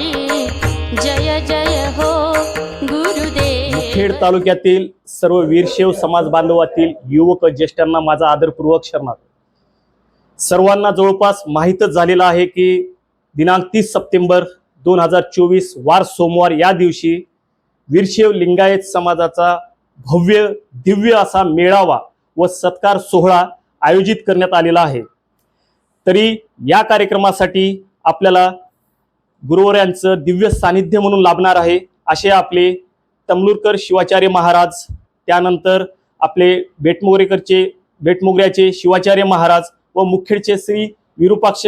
हरी जय जय हो गुरुदेव। खेड तालुक्यातील सर्व वीरशैव समाज बांधवातील युवक ज्येष्ठांना माझा आदरपूर्वक शरणार सर्वांना जवळपास माहीतच झालेलं आहे की दिनांक तीस सप्टेंबर दोन हजार चोवीस वार सोमवार या दिवशी वीरशैव लिंगायत समाजाचा भव्य दिव्य असा मेळावा व सत्कार सोहळा आयोजित करण्यात आलेला आहे. तरी या कार्यक्रमासाठी आपल्याला गुरुवर्यांचं दिव्य सानिध्य म्हणून लाभणार आहे असे आपले तमलुरकर शिवाचार्य महाराज त्यानंतर आपले बेटमोगरेकरचे बेटमोगऱ्याचे शिवाचार्य महाराज व मुखेडचे श्री विरूपाक्ष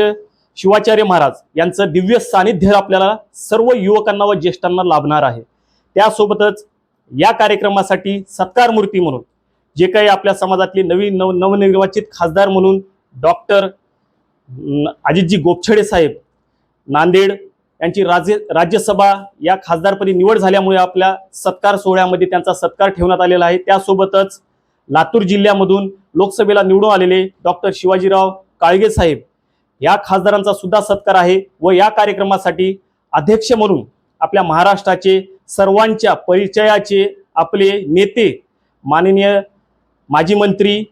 शिवाचार्य महाराज यांचं दिव्य सानिध्य आपल्याला सर्व युवकांना व ज्येष्ठांना लाभणार आहे. त्यासोबतच या कार्यक्रमासाठी सत्कार मूर्ती म्हणून जे काही आपल्या समाजातले नवीन नव नवनिर्वाचित खासदार म्हणून डॉक्टर अजितजी गोपछडे साहेब नांदेड यांची राज्य राज्यसभा या खासदारपदी निवड झाल्यामुळे आपल्या सत्कार सोहळ्यामध्ये त्यांचा सत्कार ठेवण्यात आलेला आहे. त्यासोबतच लातूर जिल्ह्यामधून लोकसभेला निवडून आलेले डॉक्टर शिवाजीराव काळगे साहेब या खासदारांचा सुद्धा सत्कार आहे व या कार्यक्रमासाठी अध्यक्ष म्हणून आपल्या महाराष्ट्राचे सर्वांच्या परिचयाचे आपले नेते माननीय माजी मंत्री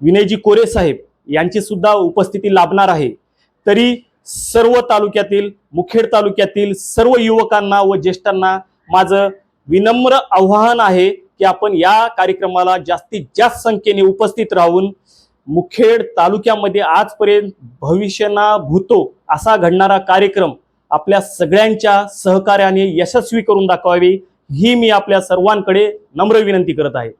विनयजी कोरे साहेब यांची सुद्धा उपस्थिती लाभणार आहे. तरी सर्व तालुक्यातील मुखेड तालुक्यातील सर्व युवकांना व ज्येष्ठांना माझं विनम्र आव्हान आहे की आपण या कार्यक्रमाला जास्तीत जास्त संख्येने उपस्थित राहून मुखेड तालुक्यामध्ये आजपर्यंत भविष्यना भूतो असा घडणारा कार्यक्रम आपल्या सगळ्यांच्या सहकार्याने यशस्वी करून दाखवावी ही मी आपल्या सर्वांकडे नम्र विनंती करत आहे.